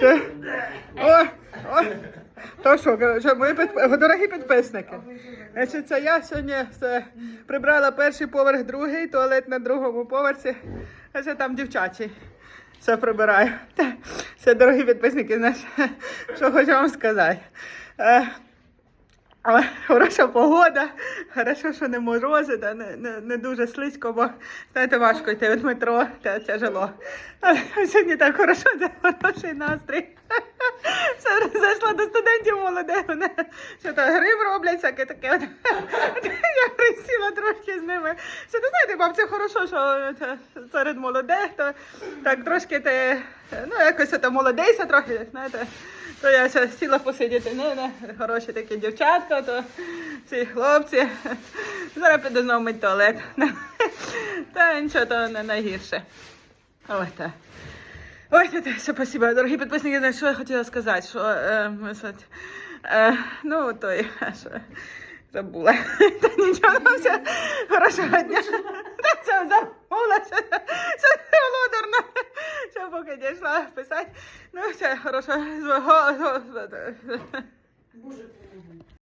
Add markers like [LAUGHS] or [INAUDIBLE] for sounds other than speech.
Це- О, о. То що, що мої підп- дорогі підписники. Значить, це я сьогодні це... прибрала перший поверх, другий, туалет на другому поверсі, це там дівчачий. Все прибираю. Це дорогі підписники, знаєш, що хочу вам сказати. Але [LAUGHS] хороша погода, хорошо, що не морози, та не, не, не дуже слизько, бо знаєте, важко йти від метро, та тяжело. Але [LAUGHS] сьогодні так хорошо, це хороший настрій. [LAUGHS] Зайшла до студентів молодих, вони що то грим роблять, всяке таке. Я присіла трошки з ними. Що ти знаєте, бабця, хорошо, що це серед молодих, то так трошки ти, ну якось то молодейся трохи, знаєте. То я ще сіла посидіти, ну, не, хороші такі дівчатка, то ці хлопці. Зараз піду знову мити туалет. Та нічого, то не найгірше. Ой, так. Ой, все, спасибо. Дорогі підписники, що я хотіла сказати, що, е, е, ну, той, що, забула. [LAUGHS] Та нічого, все, хорошого дня. Та це забула. Це володарна. Що поки дійшла писати. Ну, все, хорошо. Боже,